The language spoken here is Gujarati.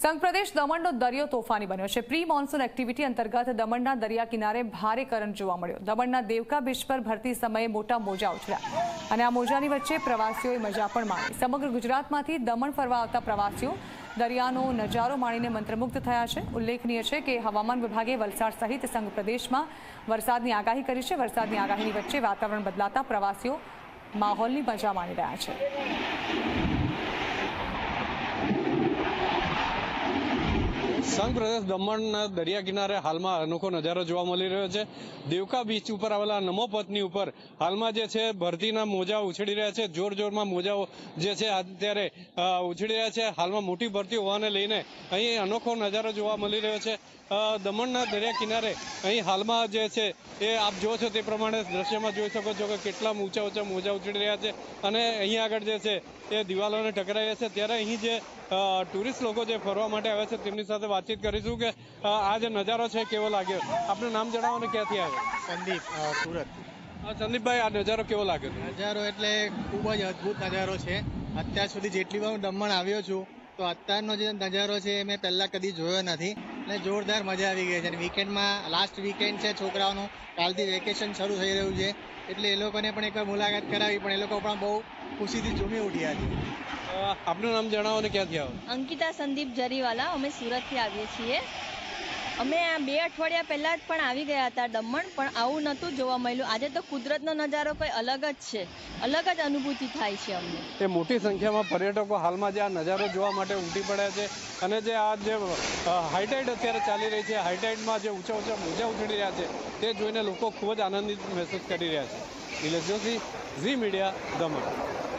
સંઘ પ્રદેશ દમણનો દરિયો તોફાની બન્યો છે. પ્રી મોન્સૂન એક્ટિવિટી અંતર્ગત દમણના દરિયા કિનારે ભારે કરંટ જોવા મળ્યો. દમણના દેવકા બીચ પર ભરતી સમયે મોટા મોજા ઉછળ્યા અને આ મોજાની વચ્ચે પ્રવાસીઓએ મજા પણ માણી. સમગ્ર ગુજરાતમાંથી દમણ ફરવા આવતા પ્રવાસીઓ દરિયાનો નજારો માણીને મંત્રમુગ્ધ થયા છે. ઉલ્લેખનીય છે કે હવામાન વિભાગે વલસાડ સહિત સંઘ પ્રદેશમાં વરસાદની આગાહી કરી છે. વરસાદની આગાહીની વચ્ચે વાતાવરણ બદલાતા પ્રવાસીઓ માહોલની મજા માણી રહ્યા છે. સંઘ પ્રદેશ દમણના દરિયા કિનારે હાલમાં અનોખો નજારો જોવા મળી રહ્યો છે. દેવકા બીચ ઉપર આવેલા નમો પથની ઉપર હાલમાં જે છે, ભરતીના મોજા ઉછળી રહ્યા છે. જોર જોરમાં મોજાઓ જે છે, અત્યારે ઉછળી રહ્યા છે. હાલમાં મોટી ભરતી હોવાને લઈને અહીં અનોખો નજારો જોવા મળી રહ્યો છે. દમણના દરિયા કિનારે અહીં હાલમાં જે છે, એ આપ જો છો તે પ્રમાણે દ્રશ્યમાં જોઈ શકો છો કે કેટલા ઊંચા ઊંચા મોજા ઉછળી રહ્યા છે. અને અહીં આગળ જે છે, એ દિવાલોને ટકરાયા છે. ત્યારે અહીં જે ટુરિસ્ટ લોકો જે ફરવા માટે આવે છે તેમની સાથે વાતચીત કરીશું કે આ જે નજારો છે કેવો લાગ્યો? આપનું નામ જણાવો ને ક્યાંથી આવ્યો? સંદીપ સુરત. સંદીપભાઈ આ નજારો કેવો લાગ્યો નજારો એટલે ખૂબ જ અદ્ભુત નજારો છે. અત્યાર સુધી જેટલી વાર હું દમણ આવ્યો છું તો અત્યારનો જે નજારો છે એ મેં પહેલાં કદી જોયો નથી. અને જોરદાર મજા આવી ગઈ છે. અને વીકેન્ડમાં લાસ્ટ વીકેન્ડ છે છોકરાઓનું. કાલથી વેકેશન શરૂ થઈ રહ્યું છે. એટલે એ લોકોને પણ એકવાર મુલાકાત કરાવી પણ એ લોકો પણ બહુ ખુશીથી ઝૂમી ઉઠ્યા છે. આપનું નામ જણાવો ને ક્યાંથી આવો? અંકિતા સંદીપ જરીવાલા. અમે સુરતથી આવીએ છીએ. અમે આ બે અઠવાડિયા પહેલાં જ પણ આવી ગયા હતા દમણ, પણ આવું નહોતું જોવા મળ્યું. આજે તો કુદરતનો નજારો કંઈ અલગ જ છે. અલગ જ અનુભૂતિ થાય છે અમને. એ મોટી સંખ્યામાં પર્યટકો હાલમાં જે આ નજારો જોવા માટે ઉમટી પડ્યા છે અને જે આ જે હાઈટાઈડ અત્યારે ચાલી રહી છે. હાઈટાઈડમાં જે ઊંચા ઊંચા મોજા ઉછળી રહ્યા છે, તે જોઈને લોકો ખૂબ જ આનંદિત મહેસૂસ કરી રહ્યા છે. Nilesh Joshi, Zee media, Daman.